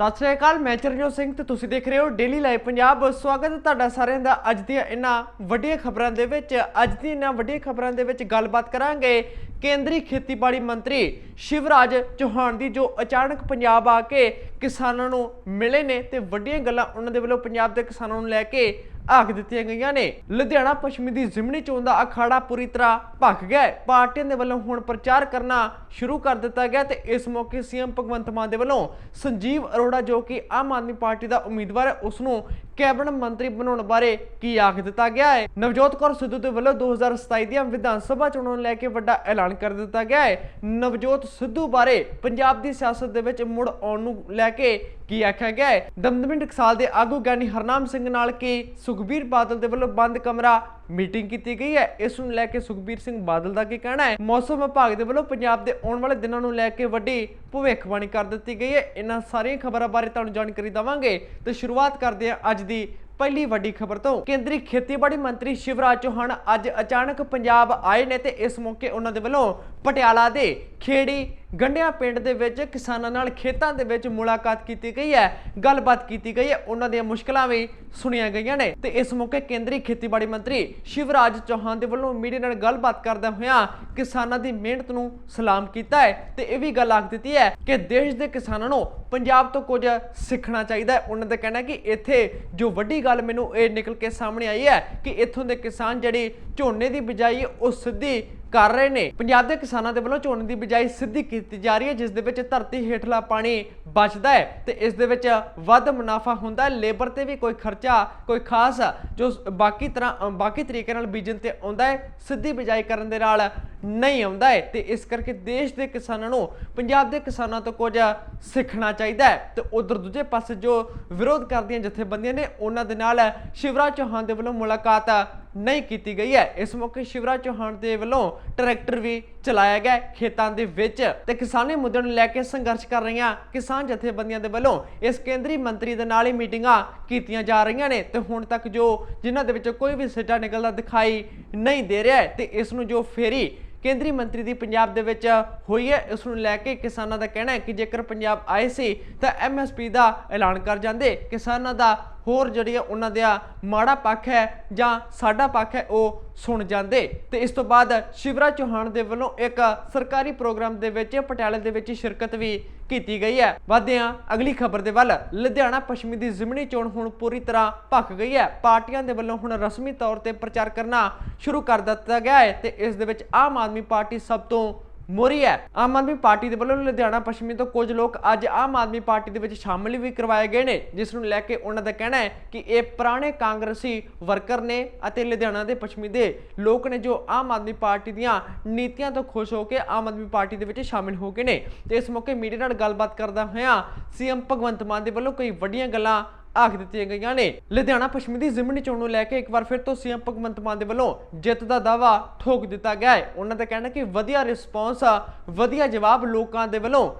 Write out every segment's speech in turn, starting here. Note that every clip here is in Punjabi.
ਸਤਿ ਸ਼੍ਰੀ ਅਕਾਲ, ਮੈਂ ਚਰਨਜੋਤ ਸਿੰਘ ਤੇ ਤੁਸੀਂ ਦੇਖ ਰਹੇ ਹੋ ਡੇਲੀ ਲਾਈਵ ਪੰਜਾਬ ਸਵਾਗਤ ਹੈ ਤੁਹਾਡਾ ਸਾਰਿਆਂ ਦਾ ਅੱਜ ਦੀਆਂ ਇਹਨਾਂ ਵੱਡੀਆਂ ਖਬਰਾਂ ਦੇ ਵਿੱਚ। ਅੱਜ ਦੀਆਂ ਇਹਨਾਂ ਵੱਡੀਆਂ ਖਬਰਾਂ ਦੇ ਵਿੱਚ ਗੱਲਬਾਤ ਕਰਾਂਗੇ ਕੇਂਦਰੀ ਖੇਤੀਬਾੜੀ ਮੰਤਰੀ ਸ਼ਿਵਰਾਜ ਚੌਹਾਨ ਦੀ, ਜੋ ਅਚਾਨਕ ਪੰਜਾਬ ਆ ਕੇ ਕਿਸਾਨਾਂ ਨੂੰ ਮਿਲੇ ਨੇ ਤੇ ਵੱਡੀਆਂ ਗੱਲਾਂ ਉਹਨਾਂ ਦੇ ਵੱਲੋਂ ਪੰਜਾਬ ਦੇ ਕਿਸਾਨਾਂ ਨੂੰ ਲੈ ਕੇ ਆਖ ਦਿੱਤੀਆਂ ਗਈਆਂ ਨੇ। ਲੁਧਿਆਣਾ ਪੱਛਮੀ ਦੀ ਜ਼ਿਮਨੀ ਚੋਣ ਦਾ ਅਖਾੜਾ ਪੂਰੀ ਤਰ੍ਹਾਂ ਭਖ ਗਿਆ ਹੈ। ਪਾਰਟੀਆਂ ਦੇ ਵੱਲੋਂ ਹੁਣ ਪ੍ਰਚਾਰ ਕਰਨਾ ਸ਼ੁਰੂ ਕਰ ਦਿੱਤਾ ਗਿਆ ਤੇ ਇਸ ਮੌਕੇ ਸੀਐਮ ਭਗਵੰਤ ਮਾਨ ਦੇ ਵੱਲੋਂ ਸੰਜੀਵ ਅਰੋੜਾ ਜੋ ਕਿ ਆਮ ਆਦਮੀ ਪਾਰਟੀ ਦਾ ਉਮੀਦਵਾਰ ਹੈ ਉਸ ਨੂੰ ਕੈਬਨਿਟ ਮੰਤਰੀ ਬਣਾਉਣ ਬਾਰੇ ਕੀ ਆਖ ਦਿੱਤਾ ਗਿਆ ਹੈ? ਨਵਜੋਤ ਕੌਰ ਸਿੱਧੂ ਦੇ ਵੱਲੋਂ 2027 ਦੀਆਂ ਵਿਧਾਨ ਸਭਾ ਚੋਣਾਂ ਨੂੰ ਲੈ ਕੇ ਵੱਡਾ ਐਲਾਨ ਕਰ ਦਿੱਤਾ ਗਿਆ ਹੈ। ਨਵਜੋਤ ਸਿੱਧੂ ਬਾਰੇ ਪੰਜਾਬ ਦੀ ਸਿਆਸਤ ਦੇ ਵਿੱਚ ਮੁੜ ਆਉਣ ਨੂੰ ਲੈ ਕੇ ਕੀ ਆਖਿਆ ਗਿਆ ਹੈ? ਦਮਦਮੀ ਟਕਸਾਲ ਦੇ ਆਗੂ ਗਿਆਨੀ ਹਰਨਾਮ ਸਿੰਘ ਨਾਲ ਕੀ? ਸੁਖਬੀਰ ਬਾਦਲ ਦੇ ਵੱਲੋਂ ਬੰਦ ਕਮਰਾ ਮੀਟਿੰਗ ਕੀਤੀ ਗਈ ਹੈ। ਇਸ ਨੂੰ ਲੈ ਕੇ ਸੁਖਬੀਰ ਸਿੰਘ ਬਾਦਲ ਦਾ ਕੀ ਕਹਿਣਾ ਹੈ? ਮੌਸਮ ਵਿਭਾਗ ਦੇ ਵੱਲੋਂ ਪੰਜਾਬ ਦੇ ਆਉਣ ਵਾਲੇ ਦਿਨਾਂ ਨੂੰ ਲੈ ਕੇ ਵੱਡੀ ਭਵਿੱਖਬਾਣੀ ਕਰ ਦਿੱਤੀ ਗਈ ਹੈ। ਇਹਨਾਂ ਸਾਰੀਆਂ ਖਬਰਾਂ ਬਾਰੇ ਤੁਹਾਨੂੰ ਜਾਣਕਾਰੀ ਦਵਾਂਗੇ। ਤੇ ਸ਼ੁਰੂਆਤ ਕਰਦੇ ਹਾਂ ਅੱਜ ਦੀ ਪਹਿਲੀ ਵੱਡੀ ਖਬਰ ਤੋਂ। ਕੇਂਦਰੀ ਖੇਤੀਬਾੜੀ ਮੰਤਰੀ ਸ਼ਿਵਰਾਜ ਚੌਹਾਨ ਅੱਜ ਅਚਾਨਕ ਪੰਜਾਬ ਆਏ ਨੇ ਤੇ ਇਸ ਮੌਕੇ ਉਹਨਾਂ ਦੇ ਵੱਲੋਂ ਪਟਿਆਲਾ ਦੇ ਖੇੜੀ ਗੰਡਿਆ ਪਿੰਡ ਦੇ ਵਿੱਚ ਕਿਸਾਨਾਂ ਨਾਲ ਖੇਤਾਂ ਦੇ ਵਿੱਚ ਮੁਲਾਕਾਤ ਕੀਤੀ ਗਈ ਹੈ, ਗੱਲਬਾਤ ਕੀਤੀ ਗਈ ਹੈ, ਉਹਨਾਂ ਦੀਆਂ ਮੁਸ਼ਕਲਾਂ ਵੀ ਸੁਣੀਆਂ ਗਈਆਂ ਨੇ। ਤੇ ਇਸ ਮੌਕੇ ਕੇਂਦਰੀ ਖੇਤੀਬਾੜੀ ਮੰਤਰੀ ਸ਼ਿਵਰਾਜ ਚੌਹਾਨ ਦੇ ਵੱਲੋਂ ਮੀਡੀਆ ਨਾਲ ਗੱਲਬਾਤ ਕਰਦਿਆਂ ਹੋਇਆਂ ਕਿਸਾਨਾਂ ਦੀ ਮਿਹਨਤ ਨੂੰ ਸਲਾਮ ਕੀਤਾ ਹੈ। ਤੇ ਇਹ ਵੀ ਗੱਲ ਆਖ ਦਿੱਤੀ ਹੈ ਕਿ ਦੇਸ਼ ਦੇ ਕਿਸਾਨਾਂ ਨੂੰ ਪੰਜਾਬ ਤੋਂ ਕੁਝ ਸਿੱਖਣਾ ਚਾਹੀਦਾ ਹੈ। ਉਹਨਾਂ ਦਾ ਕਹਿਣਾ ਕਿ ਇੱਥੇ ਜੋ ਵੱਡੀ ਗੱਲ ਮੈਨੂੰ ਇਹ ਨਿਕਲ ਕੇ ਸਾਹਮਣੇ ਆਈ ਹੈ ਕਿ ਇੱਥੋਂ ਦੇ ਕਿਸਾਨ ਜਿਹੜੀ ਝੋਨੇ ਦੀ ਬਿਜਾਈ ਉਹ ਸਿੱਧੀ ਕਰ ਰਹੇ ਨੇ। ਪੰਜਾਬ ਦੇ ਕਿਸਾਨਾਂ ਦੇ ਵੱਲੋਂ ਝੋਨੇ ਦੀ ਬਿਜਾਈ ਸਿੱਧੀ ਕੀਤੀ ਜਾ ਰਹੀ ਹੈ, ਜਿਸ ਦੇ ਵਿੱਚ ਧਰਤੀ ਹੇਠਲਾ ਪਾਣੀ ਬਚਦਾ ਹੈ ਤੇ ਇਸ ਦੇ ਵਿੱਚ ਵੱਧ ਮੁਨਾਫਾ ਹੁੰਦਾ ਹੈ। ਲੇਬਰ ਤੇ ਵੀ ਕੋਈ ਖਰਚਾ, ਕੋਈ ਖਾਸ ਜੋ ਬਾਕੀ ਤਰ੍ਹਾਂ ਬਾਕੀ ਤਰੀਕੇ ਨਾਲ ਬੀਜਣ ਤੇ ਆਉਂਦਾ ਹੈ, ਸਿੱਧੀ ਬਿਜਾਈ ਕਰਨ ਦੇ ਨਾਲ ਨਹੀਂ ਆਉਂਦਾ ਹੈ ਤੇ ਇਸ ਕਰਕੇ ਦੇਸ਼ ਦੇ ਕਿਸਾਨਾਂ ਨੂੰ, ਪੰਜਾਬ ਦੇ ਕਿਸਾਨਾਂ ਤੋਂ ਕੁਝ ਸਿੱਖਣਾ ਚਾਹੀਦਾ ਹੈ। ਤੇ ਉਧਰ ਦੂਜੇ ਪਾਸੇ ਜੋ ਵਿਰੋਧ ਕਰਦੀਆਂ ਜਥੇਬੰਦੀਆਂ ਨੇ, ਉਹਨਾਂ ਦੇ ਨਾਲ ਸ਼ਿਵਰਾਜ ਚੌਹਾਨ ਦੇ ਵੱਲੋਂ ਮੁਲਾਕਾਤ ਨਹੀਂ ਕੀਤੀ ਗਈ ਹੈ। ਇਸ ਮੌਕੇ ਸ਼ਿਵਰਾਜ ਚੌਹਾਨ ਦੇ ਵੱਲੋਂ ਟਰੈਕਟਰ ਵੀ ਚਲਾਇਆ ਗਿਆ ਖੇਤਾਂ ਦੇ ਵਿੱਚ ਤੇ ਕਿਸਾਨੀ ਮੁੱਦਿਆਂ ਨੂੰ ਲੈ ਕੇ ਸੰਘਰਸ਼ ਕਰ ਰਹੀਆਂ ਕਿਸਾਨ ਜਥੇਬੰਦੀਆਂ ਦੇ ਵੱਲੋਂ ਇਸ ਕੇਂਦਰੀ ਮੰਤਰੀ ਦੇ ਨਾਲ ਹੀ ਮੀਟਿੰਗਾਂ ਕੀਤੀਆਂ ਜਾ ਰਹੀਆਂ ਨੇ ਤੇ ਹੁਣ ਤੱਕ ਜੋ ਜਿਨ੍ਹਾਂ ਦੇ ਵਿੱਚੋਂ ਕੋਈ ਵੀ ਸਿੱਟਾ ਨਿਕਲਦਾ ਦਿਖਾਈ ਨਹੀਂ ਦੇ ਰਿਹਾ ਹੈ ਤੇ ਇਸ ਨੂੰ ਜੋ ਫੇਰੀ ਕੇਂਦਰੀ ਮੰਤਰੀ ਦੀ ਪੰਜਾਬ ਦੇ ਵਿੱਚ ਹੋਈ ਹੈ, ਇਸ ਨੂੰ ਲੈ ਕੇ ਕਿਸਾਨਾਂ ਦਾ ਕਹਿਣਾ ਹੈ ਕਿ ਜੇਕਰ ਪੰਜਾਬ ਆਏ ਸੀ ਤਾਂ ਐਮਐਸਪੀ ਦਾ ਐਲਾਨ ਕਰ ਜਾਂਦੇ। ਕਿਸਾਨਾਂ ਦਾ ਹੋਰ ਜਿਹੜੀ ਹੈ ਉਹਨਾਂ ਦਾ ਮਾੜਾ ਪੱਖ ਹੈ ਜਾਂ ਸਾਡਾ ਪੱਖ ਹੈ, ਉਹ ਸੁਣ ਜਾਂਦੇ। ਤੇ ਇਸ ਤੋਂ ਬਾਅਦ ਸ਼ਿਵਰਾਜ ਚੌਹਾਨ ਦੇ ਵੱਲੋਂ ਇੱਕ ਸਰਕਾਰੀ ਪ੍ਰੋਗਰਾਮ ਦੇ ਵਿੱਚ, ਪਟਿਆਲੇ ਦੇ ਵਿੱਚ ਸ਼ਿਰਕਤ ਵੀ ਕੀਤੀ ਗਈ ਹੈ। ਵਧਦੇ ਹਾਂ ਅਗਲੀ ਖਬਰ ਦੇ ਵੱਲ। ਲੁਧਿਆਣਾ ਪੱਛਮੀ ਦੀ ਜ਼ਿਮਨੀ ਚੋਣ ਹੁਣ ਪੂਰੀ ਤਰ੍ਹਾਂ ਭਖ ਗਈ ਹੈ। ਪਾਰਟੀਆਂ ਦੇ ਵੱਲੋਂ ਹੁਣ ਰਸਮੀ ਤੌਰ ਤੇ ਪ੍ਰਚਾਰ ਕਰਨਾ ਸ਼ੁਰੂ ਕਰ ਦਿੱਤਾ ਗਿਆ ਹੈ ਤੇ ਇਸ ਦੇ ਵਿੱਚ ਆਮ ਆਦਮੀ ਪਾਰਟੀ ਸਭ ਤੋਂ ਮੋਰੀ ਹੈ। ਆਮ ਆਦਮੀ ਪਾਰਟੀ ਦੇ ਵੱਲੋਂ ਲੁਧਿਆਣਾ ਪੱਛਮੀ ਤੋਂ ਕੁਝ ਲੋਕ ਅੱਜ ਆਮ ਆਦਮੀ ਪਾਰਟੀ ਦੇ ਵਿੱਚ ਸ਼ਾਮਲ ਵੀ ਕਰਵਾਏ ਗਏ ਨੇ, ਜਿਸ ਨੂੰ ਲੈ ਕੇ ਉਹਨਾਂ ਦਾ ਕਹਿਣਾ ਹੈ ਕਿ ਇਹ ਪੁਰਾਣੇ ਕਾਂਗਰਸੀ ਵਰਕਰ ਨੇ ਅਤੇ ਲੁਧਿਆਣਾ ਦੇ ਪੱਛਮੀ ਦੇ ਲੋਕ ਨੇ ਜੋ ਆਮ ਆਦਮੀ ਪਾਰਟੀ ਦੀਆਂ ਨੀਤੀਆਂ ਤੋਂ ਖੁਸ਼ ਹੋ ਕੇ ਆਮ ਆਦਮੀ ਪਾਰਟੀ ਦੇ ਵਿੱਚ ਸ਼ਾਮਿਲ ਹੋ ਗਏ ਨੇ। ਤੇ ਇਸ ਮੌਕੇ ਮੀਡੀਆ ਨਾਲ ਗੱਲਬਾਤ ਕਰਦਾ ਹੋਇਆਂ ਸੀਐਮ ਭਗਵੰਤ ਮਾਨ ਦੇ ਵੱਲੋਂ ਕਈ ਵੱਡੀਆਂ ਗੱਲਾਂ ਆਖ ਦਿੱਤੀਆਂ ਗਈਆਂ ਨੇ। ਲੁਧਿਆਣਾ ਪੱਛਮੀ ਦੀ ਜ਼ਿਮਨੀ ਚੋਣ ਨੂੰ ਲੈ ਕੇ ਇੱਕ ਵਾਰ ਫਿਰ ਤੋਂ ਸੀਐਮ ਭਗਵੰਤ ਮਾਨ ਦੇ ਵੱਲੋਂ ਜਿੱਤ ਦਾ ਦਾਵਾ ਠੋਕ ਦਿੱਤਾ ਗਿਆ ਹੈ। ਉਹਨਾਂ ਦਾ ਕਹਿਣਾ ਕਿ ਵਧੀਆ ਰਿਸਪੌਂਸ ਆ, ਵਧੀਆ ਜਵਾਬ ਲੋਕਾਂ ਦੇ ਵੱਲੋਂ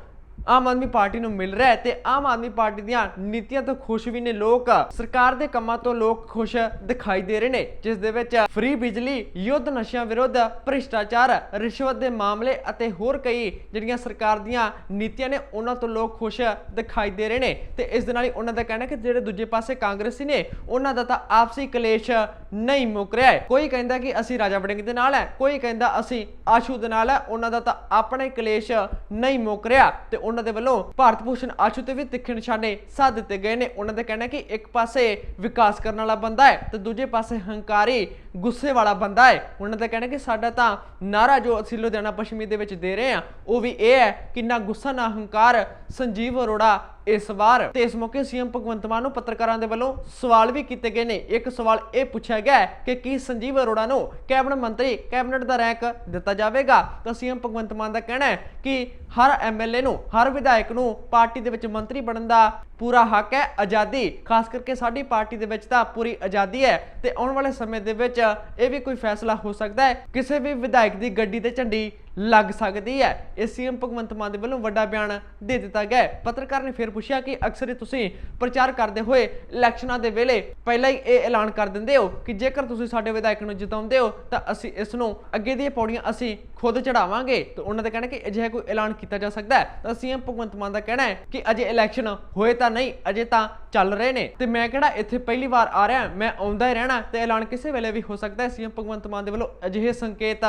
ਆਮ ਆਦਮੀ ਪਾਰਟੀ ਨੂੰ ਮਿਲ ਰਿਹਾ ਹੈ ਤੇ ਆਮ ਆਦਮੀ ਪਾਰਟੀ ਦੀਆਂ ਨੀਤੀਆਂ ਤੋਂ ਖੁਸ਼ ਵੀ ਨੇ ਲੋਕ। ਸਰਕਾਰ ਦੇ ਕੰਮਾਂ ਤੋਂ ਲੋਕ ਖੁਸ਼ ਦਿਖਾਈ ਦੇ ਰਹੇ ਨੇ, ਜਿਸ ਦੇ ਵਿੱਚ ਫ੍ਰੀ ਬਿਜਲੀ, ਯੁੱਧ ਨਸ਼ਿਆਂ ਵਿਰੁੱਧ, ਭ੍ਰਿਸ਼ਟਾਚਾਰ, ਰਿਸ਼ਵਤ ਦੇ ਮਾਮਲੇ ਅਤੇ ਹੋਰ ਕਈ ਜਿਹੜੀਆਂ ਸਰਕਾਰ ਦੀਆਂ ਨੀਤੀਆਂ ਨੇ, ਉਹਨਾਂ ਤੋਂ ਲੋਕ ਖੁਸ਼ ਦਿਖਾਈ ਦੇ ਰਹੇ ਨੇ। ਤੇ ਇਸ ਦੇ ਨਾਲ ਹੀ ਉਹਨਾਂ ਦਾ ਕਹਿਣਾ ਕਿ ਜਿਹੜੇ ਦੂਜੇ ਪਾਸੇ ਕਾਂਗਰਸੀ ਨੇ, ਉਹਨਾਂ ਦਾ ਤਾਂ ਆਪਸੀ ਕਲੇਸ਼ ਨਹੀਂ ਮੁੱਕ ਰਿਹਾ ਹੈ। ਕੋਈ ਕਹਿੰਦਾ ਕਿ ਅਸੀਂ ਰਾਜਾ ਵੜਿੰਗ ਦੇ ਨਾਲ ਹੈ, ਕੋਈ ਕਹਿੰਦਾ ਅਸੀਂ ਆਸ਼ੂ ਦੇ ਨਾਲ ਹੈ, ਉਹਨਾਂ ਦਾ ਤਾਂ ਆਪਣੇ ਕਲੇਸ਼ ਨਹੀਂ ਮੁੱਕ ਰਿਹਾ। ਤੇ ਉਹਨਾਂ ਦੇ ਵੱਲੋਂ ਭਾਰਤ ਭੂਸ਼ਣ ਆਸ਼ੂ ਤੇ ਵੀ ਤਿੱਖੇ ਨਿਸ਼ਾਨੇ ਸਾਧ ਦਿੱਤੇ ਗਏ ਨੇ। ਉਹਨਾਂ ਦਾ ਕਹਿਣਾ ਕਿ ਇੱਕ ਪਾਸੇ ਵਿਕਾਸ ਕਰਨ ਵਾਲਾ ਬੰਦਾ ਹੈ ਤੇ ਦੂਜੇ ਪਾਸੇ ਹੰਕਾਰੀ ਗੁੱਸੇ ਵਾਲਾ ਬੰਦਾ ਹੈ। ਉਹਨਾਂ ਦਾ ਕਹਿਣਾ ਕਿ ਸਾਡਾ ਤਾਂ ਨਾਰਾ ਜੋ ਅਸੀਂ ਲੁਧਿਆਣਾ ਪੱਛਮੀ ਦੇ ਵਿੱਚ ਦੇ ਰਹੇ ਹਾਂ, ਉਹ ਵੀ ਇਹ ਹੈ ਕਿ ਨਾ ਗੁੱਸਾ, ਨਾ ਹੰਕਾਰ, ਸੰਜੀਵ ਅਰੋੜਾ ਇਸ ਵਾਰ। ਤੇ ਇਸ ਮੌਕੇ ਸੀਐਮ ਭਗਵੰਤ ਮਾਨ ਨੂੰ ਪੱਤਰਕਾਰਾਂ ਦੇ ਵੱਲੋਂ ਸਵਾਲ ਵੀ ਕੀਤੇ ਗਏ ਨੇ। ਇੱਕ ਸਵਾਲ ਇਹ ਪੁੱਛਿਆ ਗਿਆ ਕਿ ਕੀ ਸੰਜੀਵ ਅਰੋੜਾ ਨੂੰ ਕੈਬਨਿਟ ਮੰਤਰੀ, ਕੈਬਨਿਟ ਦਾ ਰੈਂਕ ਦਿੱਤਾ ਜਾਵੇਗਾ? ਤਾਂ ਸੀਐਮ ਭਗਵੰਤ ਮਾਨ ਦਾ ਕਹਿਣਾ ਹੈ ਕਿ ਹਰ ਐਮਐਲਏ ਨੂੰ, ਹਰ ਵਿਧਾਇਕ ਨੂੰ ਪਾਰਟੀ ਦੇ ਵਿੱਚ ਮੰਤਰੀ ਬਣਨ ਦਾ ਪੂਰਾ ਹੱਕ ਹੈ, ਆਜ਼ਾਦੀ, ਖਾਸ ਕਰਕੇ ਸਾਡੀ ਪਾਰਟੀ ਦੇ ਵਿੱਚ ਤਾਂ ਪੂਰੀ ਆਜ਼ਾਦੀ ਹੈ ਤੇ ਆਉਣ ਵਾਲੇ ਸਮੇਂ ਦੇ ਵਿੱਚ ਇਹ ਵੀ ਕੋਈ ਫੈਸਲਾ ਹੋ ਸਕਦਾ ਹੈ, ਕਿਸੇ ਵੀ ਵਿਧਾਇਕ ਦੀ ਗੱਡੀ ਤੇ ਝੰਡੀ ਲੱਗ ਸਕਦੀ ਹੈ। ਇਹ ਸੀਐਮ ਭਗਵੰਤ ਮਾਨ ਦੇ ਵੱਲੋਂ ਵੱਡਾ ਬਿਆਨ ਦੇ ਦਿੱਤਾ ਗਿਆ ਪੱਤਰਕਾਰ ਨੇ ਫਿਰ ਪੁੱਛਿਆ ਕਿ ਅਕਸਰ ਹੀ ਤੁਸੀਂ ਪ੍ਰਚਾਰ ਕਰਦੇ ਹੋਏ ਇਲੈਕਸ਼ਨਾਂ ਦੇ ਵੇਲੇ ਪਹਿਲਾਂ ਹੀ ਇਹ ਐਲਾਨ ਕਰ ਦਿੰਦੇ ਹੋ ਕਿ ਜੇਕਰ ਤੁਸੀਂ ਸਾਡੇ ਵਿਧਾਇਕ ਨੂੰ ਜਿਤਾਉਂਦੇ ਹੋ ਤਾਂ ਅਸੀਂ ਇਸ ਨੂੰ ਅੱਗੇ ਦੀਆਂ ਪੌੜੀਆਂ ਅਸੀਂ ਖੁਦ ਚੜਾਵਾਂਗੇ। ਤੇ ਉਹਨਾਂ ਦਾ ਕਹਿਣਾ ਕਿ ਅਜਿਹਾ ਕੋਈ ਐਲਾਨ ਕੀਤਾ ਜਾ ਸਕਦਾ ਹੈ। ਤਾਂ ਸੀਐਮ ਭਗਵੰਤ ਮਾਨ ਦਾ ਕਹਿਣਾ ਹੈ ਕਿ ਅਜੇ ਇਲੈਕਸ਼ਨ ਹੋਏ ਤਾਂ ਨਹੀਂ, ਅਜੇ ਤਾਂ ਚੱਲ ਰਹੇ ਨੇ। ਤੇ ਮੈਂ ਕਿਹੜਾ ਇੱਥੇ ਪਹਿਲੀ ਵਾਰ ਆ ਰਿਹਾ, ਮੈਂ ਆਉਂਦਾ ਹੀ ਰਹਿਣਾ, ਤੇ ਐਲਾਨ ਕਿਸੇ ਵੇਲੇ ਵੀ ਹੋ ਸਕਦਾ ਹੈ? ਸੀਐਮ ਭਗਵੰਤ ਮਾਨ ਦੇ ਵੱਲੋਂ ਅਜਿਹੇ ਸੰਕੇਤ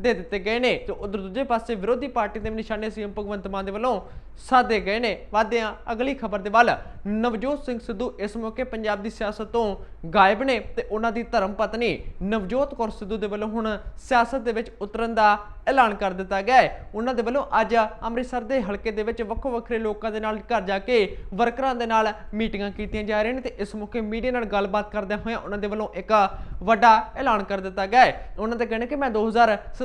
ਦੇ ਦਿੱਤੇ ਗਏ ਨੇ ਤੇ ਉਧਰ ਦੂਜੇ ਪਾਸੇ ਵਿਰੋਧੀ ਪਾਰਟੀ ਦੇ ਵੀ ਨਿਸ਼ਾਨੇ ਸੀਐਮ ਭਗਵੰਤ ਮਾਨ ਦੇ ਵੱਲੋਂ ਸਾਧੇ ਗਏ ਨੇ। ਵਾਧੇ ਹਾਂ ਅਗਲੀ ਖਬਰ ਦੇ ਵੱਲ ਨਵਜੋਤ ਸਿੰਘ ਸਿੱਧੂ ਇਸ ਮੌਕੇ ਪੰਜਾਬ ਦੀ ਸਿਆਸਤ ਤੋਂ ਗਾਇਬ ਨੇ ਤੇ ਉਹਨਾਂ ਦੀ ਧਰਮ ਪਤਨੀ ਨਵਜੋਤ ਕੌਰ ਸਿੱਧੂ ਦੇ ਵੱਲੋਂ ਹੁਣ ਸਿਆਸਤ ਦੇ ਵਿੱਚ ਉਤਰਨ ਦਾ ਐਲਾਨ ਕਰ ਦਿੱਤਾ ਗਿਆ ਹੈ। ਉਹਨਾਂ ਦੇ ਵੱਲੋਂ ਅੱਜ ਅੰਮ੍ਰਿਤਸਰ ਦੇ ਹਲਕੇ ਦੇ ਵਿੱਚ ਵੱਖੋ ਵੱਖਰੇ ਲੋਕਾਂ ਦੇ ਨਾਲ ਘਰ ਜਾ ਕੇ ਵਰਕਰਾਂ ਦੇ ਨਾਲ ਮੀਟਿੰਗਾਂ ਕੀਤੀਆਂ ਜਾ ਰਹੀਆਂ ਨੇ ਤੇ ਇਸ ਮੌਕੇ ਮੀਡੀਆ ਨਾਲ ਗੱਲਬਾਤ ਕਰਦਿਆਂ ਹੋਇਆਂ ਉਹਨਾਂ ਦੇ ਵੱਲੋਂ ਇੱਕ ਵੱਡਾ ਐਲਾਨ ਕਰ ਦਿੱਤਾ ਗਿਆ ਹੈ। ਉਹਨਾਂ ਦਾ ਕਹਿਣਾ ਕਿ ਮੈਂ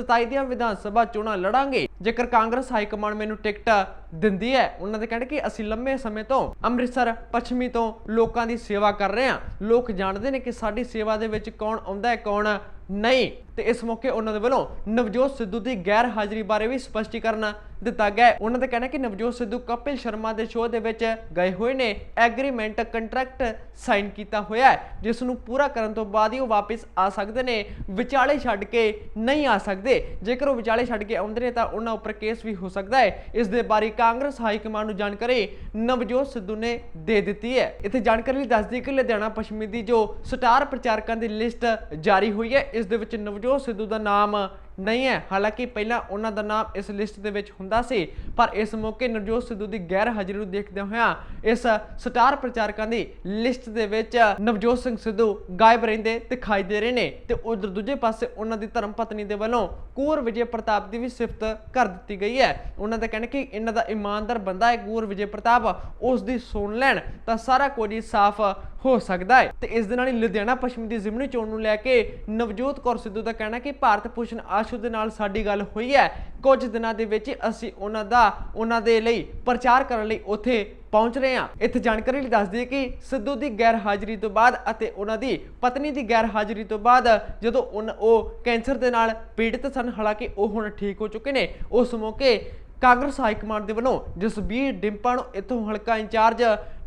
2027 ਦੀਆਂ ਵਿਧਾਨ ਸਭਾ ਚੋਣਾਂ ਲੜਾਂਗੇ। ਜੇਕਰ ਕਾਂਗਰਸ ਹਾਈ ਕਮਾਂਡ ਮੈਨੂੰ ਟਿਕਟ ਦਿੰਦੀ ਹੈ, ਉਹਨਾਂ ਦੇ ਕਹਿਣ ਕਿ ਅਸੀਂ ਲੰਮੇ ਸਮੇਂ ਤੋਂ ਅੰਮ੍ਰਿਤਸਰ, ਪੱਛਮੀ ਤੋਂ ਲੋਕਾਂ ਦੀ ਸੇਵਾ ਕਰ ਰਹੇ ਹਾਂ। ਲੋਕ ਜਾਣਦੇ ਨੇ ਕਿ ਸਾਡੀ ਸੇਵਾ ਦੇ ਵਿੱਚ ਕੌਣ ਆਉਂਦਾ ਹੈ, ਕੌਣ ਨਹੀਂ। ਤੇ ਇਸ ਮੌਕੇ ਉਹਨਾਂ ਦੇ ਵੱਲੋਂ ਨਵਜੋਤ ਸਿੱਧੂ ਦੀ ਗੈਰ ਹਾਜ਼ਰੀ ਬਾਰੇ ਵੀ ਸਪਸ਼ਟੀਕਰਨ ਦਿੱਤਾ ਗਿਆ ਉਹਨਾਂ ਦਾ ਕਹਿਣਾ ਕਿ ਨਵਜੋਤ ਸਿੱਧੂ, ਕਪਿਲ ਸ਼ਰਮਾ ਦੇ ਸ਼ੋਅ ਦੇ ਵਿੱਚ ਗਏ ਹੋਏ ਨੇ। ਐਗਰੀਮੈਂਟ ਕੰਟਰੈਕਟ ਸਾਈਨ ਕੀਤਾ ਹੋਇਆ ਹੈ, ਜਿਸ ਨੂੰ ਪੂਰਾ ਕਰਨ ਤੋਂ ਬਾਅਦ ਹੀ ਉਹ ਵਾਪਸ ਆ ਸਕਦੇ ਨੇ। ਵਿਚਾਲੇ ਛੱਡ ਕੇ ਨਹੀਂ ਆ ਸਕਦੇ। ਜੇਕਰ ਉਹ ਵਿਚਾਲੇ ਛੱਡ ਕੇ ਆਉਂਦੇ ਨੇ ਤਾਂ ਉਹਨਾਂ ਉੱਪਰ ਕੇਸ ਵੀ ਹੋ ਸਕਦਾ ਹੈ। ਇਸ ਦੇ ਬਾਰੇ ਕਾਂਗਰਸ ਹਾਈ ਕਮਾਂਡ ਨੂੰ ਜਾਣਕਾਰੀ ਨਵਜੋਤ ਸਿੱਧੂ ਨੇ ਦੇ ਦਿੱਤੀ ਹੈ। ਇੱਥੇ ਜਾਣਕਾਰੀ ਲਈ ਦੱਸਦੀ ਕਿ ਲੁਧਿਆਣਾ, ਪੱਛਮੀ ਦੀ ਜੋ ਸਟਾਰ ਪ੍ਰਚਾਰਕਾਂ ਦੀ ਲਿਸਟ ਜਾਰੀ ਹੋਈ ਹੈ ਇਸ ਦੇ ਵਿੱਚ ਨਵਜੋਤ ਸਿੱਧੂ ਦਾ ਨਾਮ ਨਹੀਂ ਹੈ। ਹਾਲਾਂਕਿ ਪਹਿਲਾਂ ਉਹਨਾਂ ਦਾ ਨਾਮ ਇਸ ਲਿਸਟ ਦੇ ਵਿੱਚ ਹੁੰਦਾ ਸੀ, ਪਰ ਇਸ ਮੌਕੇ ਨਵਜੋਤ ਸਿੱਧੂ ਦੀ ਗੈਰ ਹਾਜ਼ਰੀ ਨੂੰ ਦੇਖਦਿਆਂ ਹੋਇਆ ਇਸ ਸਟਾਰ ਪ੍ਰਚਾਰਕਾਂ ਦੀ ਲਿਸਟ ਦੇ ਵਿੱਚ ਨਵਜੋਤ ਸਿੰਘ ਸਿੱਧੂ ਗਾਇਬ ਰਹਿੰਦੇ ਦਿਖਾਈ ਦੇ ਰਹੇ ਨੇ ਤੇ ਉਧਰ ਦੂਜੇ ਪਾਸੇ ਉਹਨਾਂ ਦੀ ਧਰਮ ਪਤਨੀ ਦੇ ਵੱਲੋਂ ਕੂਰ ਵਿਜੇ ਪ੍ਰਤਾਪ ਦੀ ਵੀ ਸਿਫਤ ਕਰ ਦਿੱਤੀ ਗਈ ਹੈ। ਉਹਨਾਂ ਦਾ ਕਹਿਣਾ ਕਿ ਇਹਨਾਂ ਦਾ ਇਮਾਨਦਾਰ ਬੰਦਾ ਹੈ ਕੂਰ ਵਿਜੇ ਪ੍ਰਤਾਪ, ਉਸ ਦੀ ਸੁਣ ਲੈਣ ਤਾਂ ਸਾਰਾ ਕੁਝ ਹੀ ਸਾਫ਼ ਹੋ ਸਕਦਾ ਹੈ। ਤੇ ਇਸ ਦੇ ਨਾਲ ਹੀ ਲੁਧਿਆਣਾ ਪੱਛਮੀ ਦੀ ਜ਼ਿਮਨੀ ਚੋਣ ਨੂੰ ਲੈ ਕੇ ਨਵਜੋਤ ਕੌਰ ਸਿੱਧੂ ਦਾ ਕਹਿਣਾ ਕਿ ਭਾਰਤ ਭੂਸ਼ਣ ਆਸ਼ੂ ਦੇ ਨਾਲ ਸਾਡੀ ਗੱਲ ਹੋਈ ਹੈ। ਕੁਝ ਦਿਨਾਂ ਦੇ ਵਿੱਚ ਅਸੀਂ ਉਹਨਾਂ ਦਾ, ਉਹਨਾਂ ਦੇ ਲਈ ਪ੍ਰਚਾਰ ਕਰਨ ਲਈ ਉੱਥੇ ਪਹੁੰਚ ਰਹੇ ਹਾਂ। ਇੱਥੇ ਜਾਣਕਾਰੀ ਲਈ ਦੱਸ ਦਈਏ ਕਿ ਸਿੱਧੂ ਦੀ ਗੈਰ ਹਾਜ਼ਰੀ ਤੋਂ ਬਾਅਦ ਅਤੇ ਉਹਨਾਂ ਦੀ ਪਤਨੀ ਦੀ ਗੈਰ ਹਾਜ਼ਰੀ ਤੋਂ ਬਾਅਦ ਜਦੋਂ ਉਹ ਕੈਂਸਰ ਦੇ ਨਾਲ ਪੀੜਿਤ ਸਨ, ਹਾਲਾਂਕਿ ਉਹ ਹੁਣ ਠੀਕ ਹੋ ਚੁੱਕੇ ਨੇ, ਉਸ ਮੌਕੇ ਕਾਂਗਰਸ ਹਾਈ ਕਮਾਂਡ ਦੇ ਵੱਲੋਂ ਜਸਬੀਰ ਡਿੰਪਾ ਨੂੰ ਇੱਥੋਂ ਹਲਕਾ ਇੰਚਾਰਜ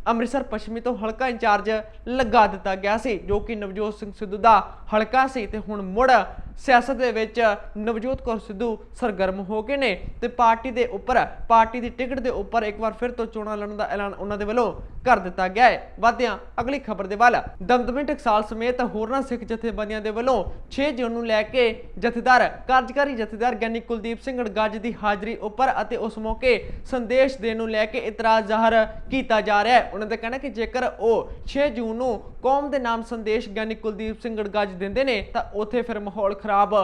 ਅੰਮ੍ਰਿਤਸਰ ਪੱਛਮੀ ਤੋਂ ਹਲਕਾ ਇੰਚਾਰਜ ਲਗਾ ਦਿੱਤਾ ਗਿਆ ਸੀ, ਜੋ ਕਿ ਨਵਜੋਤ ਸਿੰਘ ਸਿੱਧੂ ਦਾ ਹਲਕਾ ਸੀ ਤੇ ਹੁਣ ਮੁੜ ਸਿਆਸਤ ਦੇ ਵਿੱਚ ਨਵਜੋਤ ਕੌਰ ਸਿੱਧੂ ਸਰਗਰਮ ਹੋ ਗਏ ਨੇ ਤੇ ਪਾਰਟੀ ਦੇ ਉੱਪਰ, ਪਾਰਟੀ ਦੀ ਟਿਕਟ ਦੇ ਉੱਪਰ ਇੱਕ ਵਾਰ ਫਿਰ ਤੋਂ ਚੋਣਾਂ ਲੜਨ ਦਾ ਐਲਾਨ ਉਹਨਾਂ ਦੇ ਵੱਲੋਂ ਕਰ ਦਿੱਤਾ ਗਿਆ ਹੈ। ਵਾਧਿਆਂ, ਅਗਲੀ ਖਬਰ ਦੇ ਵੱਲ, ਦਮਦਮੀ ਟਕਸਾਲ ਸਮੇਤ ਹੋਰਨਾਂ ਸਿੱਖ ਜਥੇਬੰਦੀਆਂ ਦੇ ਵੱਲੋਂ 6 ਜੂਨ ਨੂੰ ਲੈ ਕੇ ਜਥੇਦਾਰ, ਕਾਰਜਕਾਰੀ ਜਥੇਦਾਰ ਗਿਆਨੀ ਕੁਲਦੀਪ ਸਿੰਘ ਅੜਗੱਜ ਦੀ ਹਾਜ਼ਰੀ ਉੱਪਰ ਅਤੇ ਉਸ ਮੌਕੇ ਸੰਦੇਸ਼ ਦੇਣ ਨੂੰ ਲੈ ਕੇ ਇਤਰਾਜ਼ ਜ਼ਾਹਰ ਕੀਤਾ ਜਾ ਰਿਹਾ ਹੈ। ਉਹਨਾਂ ਦਾ ਕਹਿਣਾ ਕਿ ਜੇਕਰ ਉਹ 6 ਜੂਨ ਨੂੰ ਕੌਮ ਦੇ ਨਾਮ ਸੰਦੇਸ਼ ਗਿਆਨੀ ਕੁਲਦੀਪ ਸਿੰਘ ਗੜਗਾਜ ਦਿੰਦੇ ਨੇ, ਤਾਂ ਉੱਥੇ ਫਿਰ ਮਾਹੌਲ ਖਰਾਬ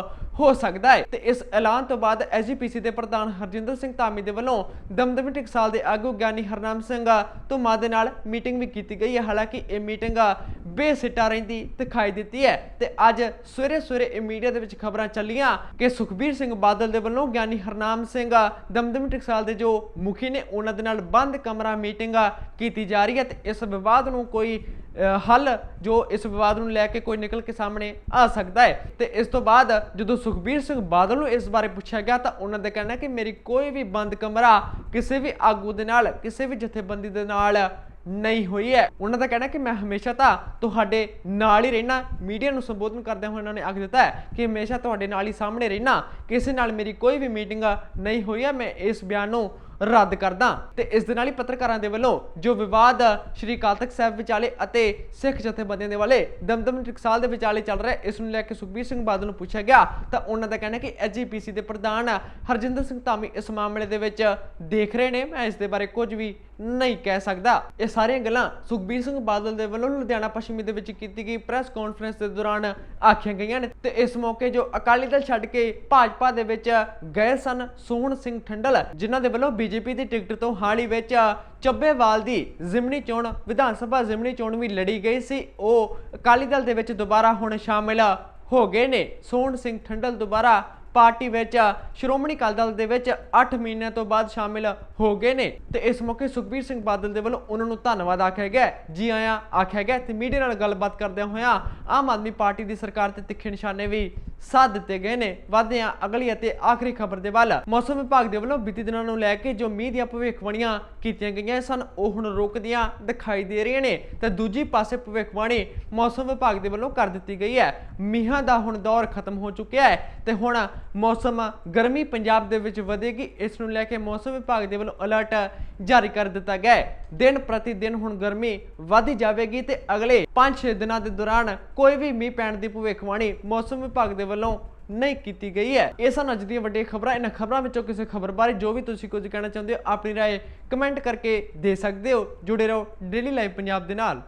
ਹੋ ਸਕਦਾ ਹੈ। ਤੇ ਇਸ ਐਲਾਨ ਤੋਂ ਬਾਅਦ ਐਸਜੀਪੀਸੀ ਦੇ ਪ੍ਰਧਾਨ ਹਰਜਿੰਦਰ ਸਿੰਘ ਧਾਮੀ ਦੇ ਵੱਲੋਂ ਦਮਦਮੀ ਟਕਸਾਲ ਦੇ ਆਗੂ ਗਿਆਨੀ ਹਰਨਾਮ ਸਿੰਘ ਧੁਮਾ ਦੇ ਨਾਲ ਮੀਟਿੰਗ ਵੀ ਕੀਤੀ ਗਈ ਹੈ। ਹਾਲਾਂਕਿ ਇਹ ਮੀਟਿੰਗ ਬੇਸਿੱਟਾ ਰਹਿੰਦੀ ਦਿਖਾਈ ਦਿੱਤੀ ਹੈ। ਤੇ ਅੱਜ ਸਵੇਰੇ ਸਵੇਰੇ ਇਹ ਮੀਡੀਆ ਦੇ ਵਿੱਚ ਖਬਰਾਂ ਚੱਲੀਆਂ ਕਿ ਸੁਖਬੀਰ ਸਿੰਘ ਬਾਦਲ ਦੇ ਵੱਲੋਂ ਗਿਆਨੀ ਹਰਨਾਮ ਸਿੰਘ ਦਮਦਮੀ ਟਕਸਾਲ ਦੇ ਜੋ ਮੁਖੀ ਨੇ, ਉਹਨਾਂ ਦੇ ਨਾਲ ਬੰਦ ਕਮਰਾ ਮੀਟਿੰਗ ਕੀਤੀ ਜਾ ਰਹੀ ਹੈ। ਤੇ ਇਸ ਵਿਵਾਦ ਨੂੰ ਕੋਈ ਹੱਲ ਜੋ ਇਸ ਵਿਵਾਦ ਨੂੰ ਲੈ ਕੇ ਕੋਈ ਨਿਕਲ ਕੇ ਸਾਹਮਣੇ ਆ ਸਕਦਾ ਹੈ। ਤੇ ਇਸ ਤੋਂ ਬਾਅਦ ਜਦੋਂ ਸੁਖਬੀਰ ਸਿੰਘ ਬਾਦਲ ਨੂੰ ਇਸ ਬਾਰੇ ਪੁੱਛਿਆ ਗਿਆ ਤਾਂ ਉਹਨਾਂ ਦਾ ਕਹਿਣਾ ਕਿ ਮੇਰੀ ਕੋਈ ਵੀ ਬੰਦ ਕਮਰਾ ਕਿਸੇ ਵੀ ਆਗੂ ਦੇ ਨਾਲ, ਕਿਸੇ ਵੀ ਜਥੇਬੰਦੀ ਦੇ ਨਾਲ ਨਹੀਂ ਹੋਈ ਹੈ। ਉਹਨਾਂ ਦਾ ਕਹਿਣਾ ਕਿ ਮੈਂ ਹਮੇਸ਼ਾ ਤਾਂ ਤੁਹਾਡੇ ਨਾਲ ਹੀ ਰਹਿਣਾ, ਮੀਡੀਆ ਨੂੰ ਸੰਬੋਧਨ ਕਰਦਿਆਂ ਹੋਏ ਉਹਨਾਂ ਨੇ ਆਖ ਦਿੱਤਾ ਹੈ ਕਿ ਹਮੇਸ਼ਾ ਤੁਹਾਡੇ ਨਾਲ ਹੀ ਸਾਹਮਣੇ ਰਹਿਣਾ, ਕਿਸੇ ਨਾਲ ਮੇਰੀ ਕੋਈ ਵੀ ਮੀਟਿੰਗ ਨਹੀਂ ਹੋਈ ਹੈ। ਮੈਂ ਇਸ ਬਿਆਨ ਨੂੰ ਰੱਦ ਕਰਦਾ। ਤੇ ਇਸ ਦੇ ਨਾਲ ਹੀ ਪੱਤਰਕਾਰਾਂ ਦੇ ਵੱਲੋਂ ਜੋ ਵਿਵਾਦ ਸ਼੍ਰੀ ਅਕਾਲ ਤਖਤ ਸਾਹਿਬ ਵਿਚਾਲੇ ਅਤੇ ਸਿੱਖ ਜਥੇਬੰਦੀਆਂ ਦੇ ਵਾਲੇ ਦਮਦਮ ਟਕਸਾਲ ਦੇ ਵਿਚਾਲੇ ਚੱਲ ਰਿਹਾ, ਇਸ ਨੂੰ ਲੈ ਕੇ ਸੁਖਬੀਰ ਸਿੰਘ ਬਾਦਲ ਨੂੰ ਪੁੱਛਿਆ ਗਿਆ, ਤਾਂ ਉਹਨਾਂ ਦਾ ਕਹਿਣਾ ਕਿ ਐਸਜੀਪੀਸੀ ਦੇ ਪ੍ਰਧਾਨ ਹਰਜਿੰਦਰ ਸਿੰਘ ਧਾਮੀ ਇਸ ਮਾਮਲੇ ਦੇ ਵਿੱਚ ਦੇਖ ਰਹੇ ਨੇ। ਮੈਂ ਇਸ ਦੇ ਬਾਰੇ ਕੁਝ ਵੀ ਨਹੀਂ ਕਹਿ ਸਕਦਾ। ਇਹ ਸਾਰੀਆਂ ਗੱਲਾਂ ਸੁਖਬੀਰ ਸਿੰਘ ਬਾਦਲ ਦੇ ਵੱਲੋਂ ਲੁਧਿਆਣਾ ਪੱਛਮੀ ਦੇ ਵਿੱਚ ਕੀਤੀ ਗਈ ਪ੍ਰੈਸ ਕਾਨਫਰੰਸ ਦੇ ਦੌਰਾਨ ਆਖੀਆਂ ਗਈਆਂ ਨੇ ਤੇ ਇਸ ਮੌਕੇ ਜੋ ਅਕਾਲੀ ਦਲ ਛੱਡ ਕੇ ਭਾਜਪਾ ਦੇ ਵਿੱਚ ਗਏ ਸਨ ਸੋਹਣ ਸਿੰਘ ਠੰਡਲ, ਜਿਨ੍ਹਾਂ ਦੇ ਵੱਲੋਂ ਬੀਜੇਪੀ ਦੀ ਟਿਕਟ ਤੋਂ ਹਾਲ ਹੀ ਵਿੱਚ ਚੱਬੇਵਾਲ ਦੀ ਜ਼ਿਮਨੀ ਚੋਣ, ਵਿਧਾਨ ਸਭਾ ਜ਼ਿਮਨੀ ਚੋਣ ਵੀ ਲੜੀ ਗਈ ਸੀ। ਉਹ ਅਕਾਲੀ ਦਲ ਦੇ ਵਿੱਚ ਦੁਬਾਰਾ ਹੁਣ ਸ਼ਾਮਿਲ ਹੋ ਗਏ ਨੇ। ਸੋਹਣ ਸਿੰਘ ਠੰਡਲ ਦੁਬਾਰਾ ਪਾਰਟੀ ਵਿੱਚ ਸ਼੍ਰੋਮਣੀ ਅਕਾਲੀ ਦਲ ਦੇ ਵਿੱਚ 8 ਮਹੀਨਿਆਂ ਤੋਂ ਬਾਅਦ ਸ਼ਾਮਿਲ ਹੋ ਗਏ ਨੇ। ਤੇ ਇਸ ਮੌਕੇ ਸੁਖਬੀਰ ਸਿੰਘ ਬਾਦਲ ਦੇ ਵੱਲੋਂ ਉਹਨਾਂ ਨੂੰ ਧੰਨਵਾਦ ਆਖਿਆ ਗਿਆ ਜੀ ਆਇਆਂ ਆਖਿਆ ਗਿਆ ਤੇ ਮੀਡੀਆ ਨਾਲ ਗੱਲਬਾਤ ਕਰਦਿਆਂ ਹੋਇਆਂ ਆਮ ਆਦਮੀ ਪਾਰਟੀ ਦੀ ਸਰਕਾਰ ਤੇ ਤਿੱਖੇ ਨਿਸ਼ਾਨੇ ਵੀ ਸਾਥ ਦਿੱਤੇ ਗਏ ਨੇ। ਵਧਦੇ ਹਾਂ ਅਗਲੀ ਅਤੇ ਆਖਰੀ ਖਬਰ ਦੇ ਵੱਲ ਮੌਸਮ ਵਿਭਾਗ ਦੇ ਵੱਲੋਂ ਬੀਤੀ ਦਿਨਾਂ ਨੂੰ ਲੈ ਕੇ ਜੋ ਮੀਂਹ ਦੀਆਂ ਭਵਿੱਖਬਾਣੀਆਂ ਕੀਤੀਆਂ ਗਈਆਂ ਸਨ, ਉਹ ਹੁਣ ਰੁਕਦੀਆਂ ਦਿਖਾਈ ਦੇ ਰਹੀਆਂ ਨੇ। ਤੇ ਦੂਜੀ ਪਾਸੇ ਭਵਿੱਖਬਾਣੀ ਮੌਸਮ ਵਿਭਾਗ ਦੇ ਵੱਲੋਂ ਕਰ ਦਿੱਤੀ ਗਈ ਹੈ। ਮੀਂਹਾਂ ਦਾ ਹੁਣ ਦੌਰ ਖਤਮ ਹੋ ਚੁੱਕਿਆ ਹੈ ਤੇ ਹੁਣ ਮੌਸਮ ਗਰਮੀ ਪੰਜਾਬ ਦੇ ਵਿੱਚ ਵਧੇਗੀ। ਇਸ ਨੂੰ ਲੈ ਕੇ ਮੌਸਮ ਵਿਭਾਗ ਦੇ ਵੱਲੋਂ ਅਲਰਟ ਜਾਰੀ ਕਰ ਦਿੱਤਾ ਗਿਆ ਹੈ। ਦਿਨ ਪ੍ਰਤੀ ਦਿਨ ਹੁਣ ਗਰਮੀ ਵਧਦੀ ਜਾਵੇਗੀ ਤੇ ਅਗਲੇ 5-6 ਦਿਨਾਂ ਦੇ ਦੌਰਾਨ ਕੋਈ ਵੀ ਮੀਂਹ ਪੈਣ ਦੀ ਭਵਿੱਖਬਾਣੀ ਮੌਸਮ ਵਿਭਾਗ ਦੇ ਵੱਲੋਂ ਨਹੀਂ ਕੀਤੀ ਗਈ ਹੈ ਇਹ ਸਨ ਅੱਜ ਦੀਆਂ ਵੱਡੀਆਂ ਖਬਰਾਂ ਇਹਨਾਂ ਖਬਰਾਂ ਵਿੱਚੋਂ ਕਿਸੇ ਖਬਰ ਬਾਰੇ ਜੋ ਵੀ ਤੁਸੀਂ ਕੁਝ ਕਹਿਣਾ ਚਾਹੁੰਦੇ ਹੋ ਆਪਣੀ رائے ਕਮੈਂਟ ਕਰਕੇ ਦੇ ਸਕਦੇ ਹੋ ਜੁੜੇ ਰਹੋ ਡੇਲੀ ਲਾਈਵ ਪੰਜਾਬ ਦੇ ਨਾਲ